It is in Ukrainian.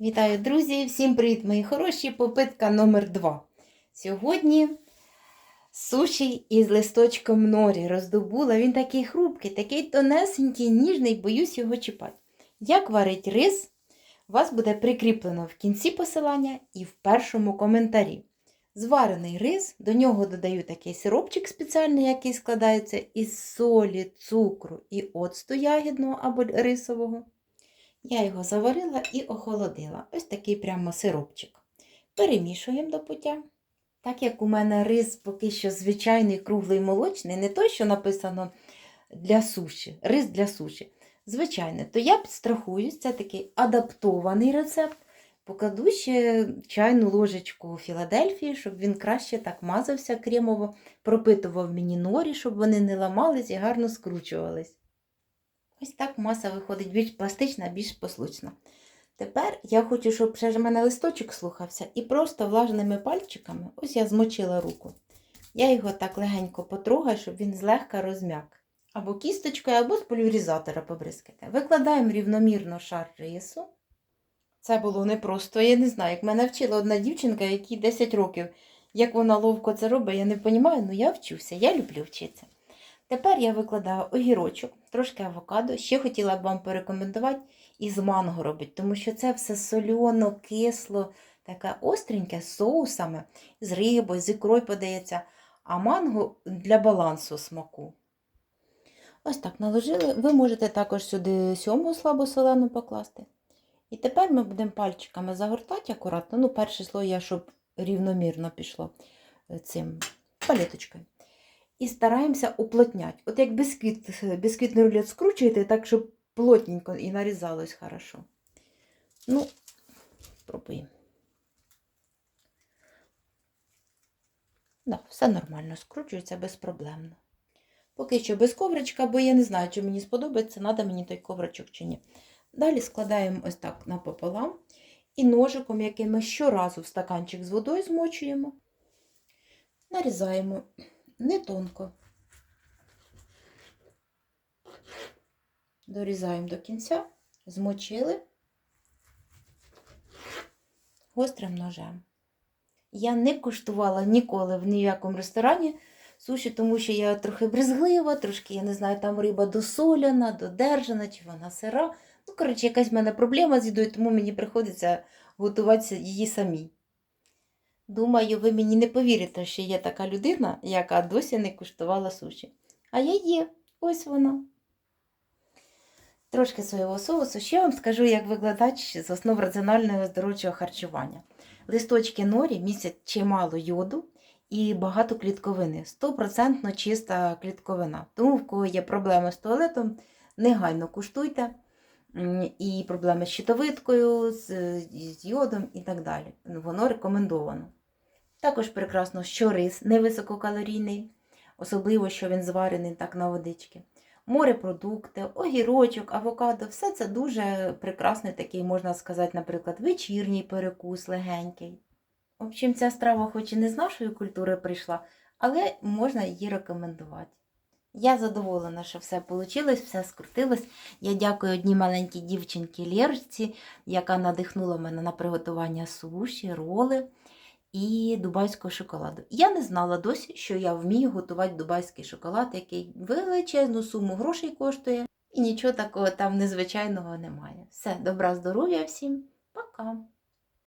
Вітаю, друзі! Всім привіт, мої хороші! Попитка номер 2 Сьогодні суші із листочком норі роздобула. Він такий хрупкий, такий тонесенький, ніжний, боюсь його чіпати. Як варить рис, у вас буде прикріплено в кінці посилання і в першому коментарі. Зварений рис, до нього додаю такий сиропчик спеціальний, який складається із солі, цукру і оцту ягідного або рисового. Я його заварила і охолодила. Ось такий прямо сиропчик. Перемішуємо до пуття. Так як у мене рис поки що звичайний круглий молочний, не той, що написано для суші, рис для суші. Звичайний, то я підстрахуюсь, це такий адаптований рецепт. Покладу ще чайну ложечку Філадельфії, щоб він краще так мазався кремово, пропитував мені норі, щоб вони не ламались і гарно скручувались. Ось так маса виходить більш пластична, більш послучна. Тепер я хочу, щоб ще ж мене листочок слухався, і просто влажними пальчиками, ось я змочила руку. Я його так легенько потрогаю, щоб він злегка розм'як. Або кісточкою, або з пульверизатора побризкати. Викладаємо рівномірно шар рису. Це було непросто. Я не знаю, як мене вчила одна дівчинка, якій 10 років. Як вона ловко це робить, я не розумію, але я вчуся, я люблю вчитися. Тепер я викладаю огірочок, трошки авокадо. Ще хотіла б вам порекомендувати із манго робити, тому що це все сольоно, кисло, таке остреньке з соусами, з рибою, з ікрою подається, а манго для балансу смаку. Ось так наложили. Ви можете також сюди сьому слабосолену покласти. І тепер ми будемо пальчиками загортати акуратно. Ну, перший слой я, щоб рівномірно пішло е, цим паліточкою. І стараємося уплотняти. От як бісквіт, бісквітний рулет скручуєте, так, щоб плотненько і нарізалось хорошо. Ну, спробуємо. Да, все нормально, скручується безпроблемно. Поки що без ковричка, бо я не знаю, чи мені сподобається, треба мені той ковричок чи ні. Далі складаємо ось так напополам. І ножиком, який ми щоразу в стаканчик з водою змочуємо, нарізаємо не тонко. Дорізаємо до кінця, змочили гострим ножем. Я не куштувала ніколи в ніякому ресторані суші, тому що я трохи брезглива, трошки, я не знаю, там риба досоляна, додержана, чи вона сира. Ну, коротше, якась в мене проблема з їдою, тому мені приходиться готувати її самі. Думаю, ви мені не повірите, що є така людина, яка досі не куштувала суші. А я є, ось вона. Трошки соєвого соусу. Ще вам скажу, як викладач з основ раціонального здоровчого харчування. Листочки норі містять чимало йоду і багато клітковини. 100% чиста клітковина. Тому, в кого є проблеми з туалетом, негайно куштуйте. І проблеми з щитовидкою, з, йодом і так далі. Воно рекомендовано. Також прекрасно, що рис невисококалорійний, особливо, що він зварений так на водички. Морепродукти, огірочок, авокадо все це дуже прекрасний такий, можна сказати, наприклад, вечірній перекус легенький. В общем, ця страва, хоч і не з нашої культури прийшла, але можна її рекомендувати. Я задоволена, що все вийшло, все скрутилось. Я дякую одній маленькій дівчинці Лєрочці, яка надихнула мене на приготування суші, роли і дубайського шоколаду. Я не знала досі, що я вмію готувати дубайський шоколад, який величезну суму грошей коштує, і нічого такого там незвичайного немає. Все, добра здоров'я всім, пока!